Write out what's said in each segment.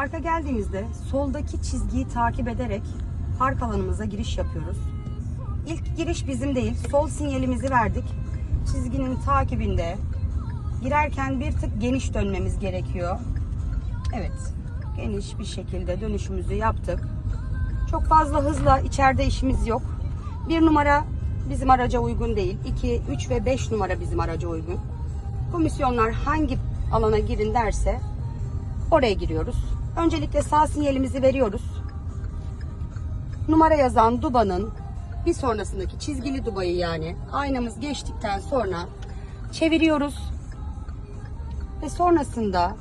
Parka geldiğimizde soldaki çizgiyi takip ederek park alanımıza giriş yapıyoruz. İlk giriş bizim değil. Sol sinyalimizi verdik. Çizginin takibinde girerken bir tık geniş dönmemiz gerekiyor. Evet. Geniş bir şekilde dönüşümüzü yaptık. Çok fazla hızla içeride işimiz yok. Bir numara bizim araca uygun değil. 2, 3 ve 5 numara bizim araca uygun. Komisyonlar hangi alana girin derse oraya giriyoruz. Öncelikle sağ sinyalimizi veriyoruz. Numara yazan dubanın bir sonrasındaki çizgili dubayı yani aynamız geçtikten sonra çeviriyoruz. Ve sonrasında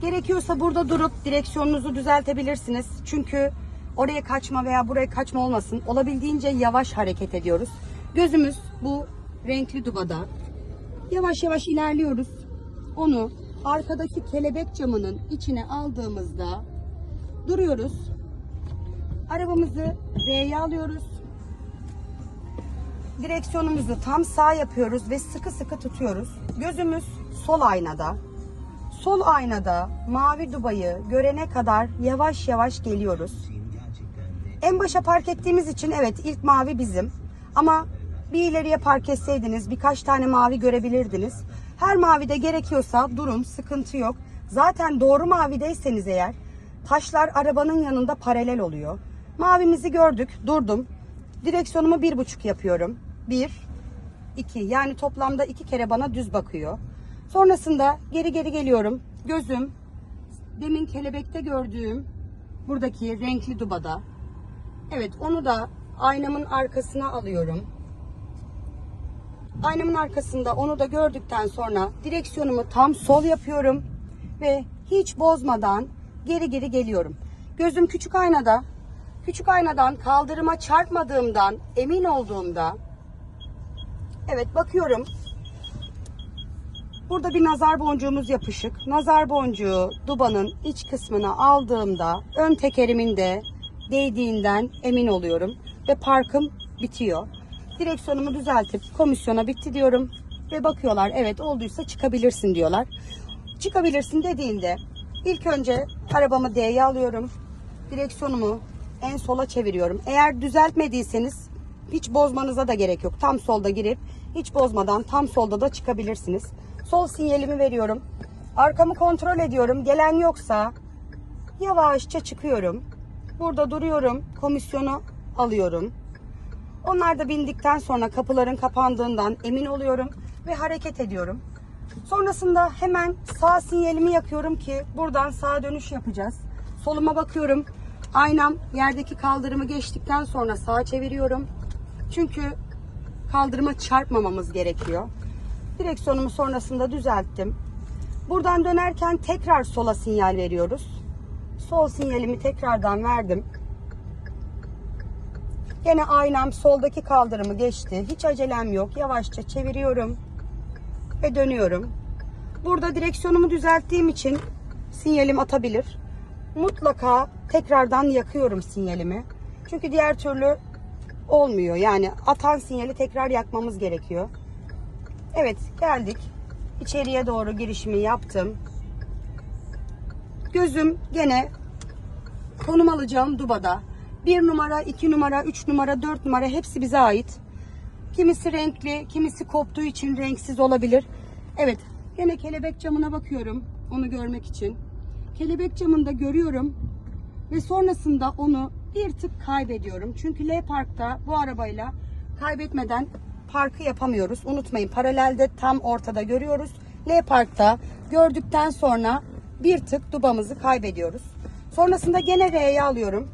gerekiyorsa burada durup direksiyonunuzu düzeltebilirsiniz. Çünkü oraya kaçma veya buraya kaçma olmasın. Olabildiğince yavaş hareket ediyoruz. Gözümüz bu renkli dubada. Yavaş yavaş ilerliyoruz. Onu arkadaki kelebek camının içine aldığımızda duruyoruz. Arabamızı R'ye alıyoruz. Direksiyonumuzu tam sağ yapıyoruz ve sıkı sıkı tutuyoruz. Gözümüz sol aynada. Sol aynada mavi dubayı görene kadar yavaş yavaş geliyoruz. En başa park ettiğimiz için evet ilk mavi bizim. Ama bir ileriye park etseydiniz birkaç tane mavi görebilirdiniz. Her mavide gerekiyorsa durun sıkıntı yok. Zaten doğru mavideyseniz eğer taşlar arabanın yanında paralel oluyor. Mavimizi gördük durdum. Direksiyonumu bir buçuk yapıyorum. Bir, iki yani toplamda iki kere bana düz bakıyor. Sonrasında geri geri geliyorum. Gözüm demin kelebekte gördüğüm buradaki renkli dubada. Evet onu da aynamın arkasına alıyorum. Aynamın arkasında onu da gördükten sonra direksiyonumu tam sol yapıyorum ve hiç bozmadan geri geri geliyorum. Gözüm küçük aynada. Küçük aynadan kaldırıma çarpmadığımdan emin olduğumda evet bakıyorum. Burada bir nazar boncuğumuz yapışık. Nazar boncuğu dubanın iç kısmına aldığımda ön tekerimin de değdiğinden emin oluyorum ve parkım bitiyor. Direksiyonumu düzeltip komisyona bitti diyorum ve bakıyorlar evet olduysa çıkabilirsin diyorlar. Çıkabilirsin dediğinde ilk önce arabamı D'ye alıyorum. Direksiyonumu en sola çeviriyorum. Eğer düzeltmediyseniz hiç bozmanıza da gerek yok. Tam solda girip hiç bozmadan tam solda da çıkabilirsiniz. Sol sinyalimi veriyorum. Arkamı kontrol ediyorum. Gelen yoksa yavaşça çıkıyorum. Burada duruyorum. Komisyonu alıyorum. Onlar da bindikten sonra kapıların kapandığından emin oluyorum ve hareket ediyorum. Sonrasında hemen sağ sinyalimi yakıyorum ki buradan sağa dönüş yapacağız. Soluma bakıyorum. Aynam yerdeki kaldırımı geçtikten sonra sağa çeviriyorum. Çünkü kaldırıma çarpmamamız gerekiyor. Direksiyonumu sonrasında düzelttim. Buradan dönerken tekrar sola sinyal veriyoruz. Sol sinyalimi tekrardan verdim. Gene aynam soldaki kaldırımı geçti. Hiç acelem yok. Yavaşça çeviriyorum ve dönüyorum. Burada direksiyonumu düzelttiğim için sinyalim atabilir. Mutlaka tekrardan yakıyorum sinyalimi. Çünkü diğer türlü olmuyor. Yani atan sinyali tekrar yakmamız gerekiyor. Evet geldik. İçeriye doğru girişimi yaptım. Gözüm gene konum alacağım Duba'da. Bir numara, iki numara, üç numara, dört numara hepsi bize ait. Kimisi renkli, kimisi koptuğu için renksiz olabilir. Evet, yine kelebek camına bakıyorum onu görmek için. Kelebek camında görüyorum ve sonrasında onu bir tık kaybediyorum. Çünkü L Park'ta bu arabayla kaybetmeden parkı yapamıyoruz. Unutmayın paralelde tam ortada görüyoruz. L Park'ta gördükten sonra bir tık dubamızı kaybediyoruz. Sonrasında gene R'ye alıyorum.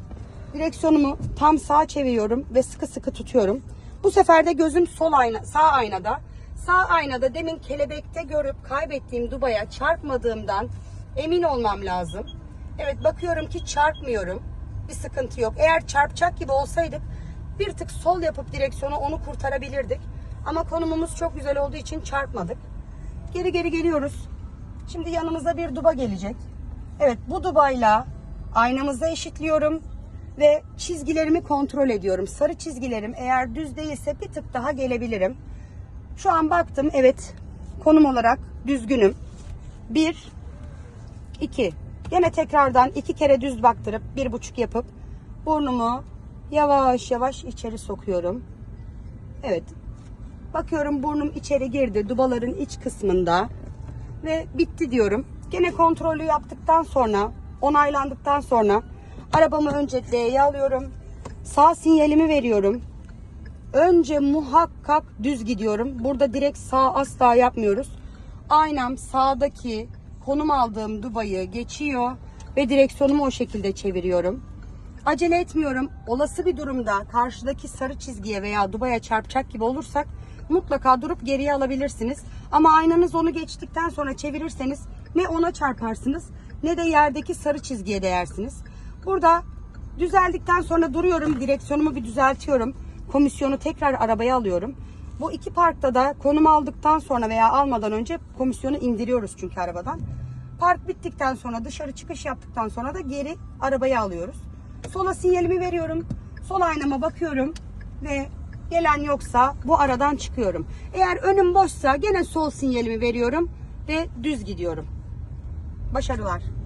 Direksiyonumu tam sağa çeviriyorum ve sıkı sıkı tutuyorum. Bu sefer de gözüm sol ayna, sağ aynada. Sağ aynada demin kelebekte görüp kaybettiğim dubaya çarpmadığımdan emin olmam lazım. Evet bakıyorum ki çarpmıyorum. Bir sıkıntı yok. Eğer çarpacak gibi olsaydık bir tık sol yapıp direksiyonu onu kurtarabilirdik. Ama konumumuz çok güzel olduğu için çarpmadık. Geri geri geliyoruz. Şimdi yanımıza bir duba gelecek. Evet bu dubayla aynamızı eşitliyorum ve çizgilerimi kontrol ediyorum. Sarı çizgilerim eğer düz değilse bir tık daha gelebilirim. Şu an baktım evet konum olarak düzgünüm. 1 2 Yine tekrardan iki kere düz baktırıp bir buçuk yapıp burnumu yavaş yavaş içeri sokuyorum. Evet. Bakıyorum burnum içeri girdi. Dubaların iç kısmında. Ve bitti diyorum. Gene kontrolü yaptıktan sonra, onaylandıktan sonra arabamı önce D'ye alıyorum. Sağ sinyalimi veriyorum. Önce muhakkak düz gidiyorum. Burada direkt sağ asla yapmıyoruz. Aynam sağdaki konum aldığım dubayı geçiyor ve direksiyonumu o şekilde çeviriyorum. Acele etmiyorum. Olası bir durumda karşıdaki sarı çizgiye veya dubaya çarpacak gibi olursak mutlaka durup geriye alabilirsiniz. Ama aynanız onu geçtikten sonra çevirirseniz ne ona çarparsınız ne de yerdeki sarı çizgiye değersiniz. Burada düzeldikten sonra duruyorum. Direksiyonumu bir düzeltiyorum. Komisyonu tekrar arabaya alıyorum. Bu iki parkta da konum aldıktan sonra veya almadan önce komisyonu indiriyoruz çünkü arabadan. Park bittikten sonra dışarı çıkış yaptıktan sonra da geri arabaya alıyoruz. Sola sinyalimi veriyorum. Sol aynama bakıyorum ve gelen yoksa bu aradan çıkıyorum. Eğer önüm boşsa gene sol sinyalimi veriyorum ve düz gidiyorum. Başarılar.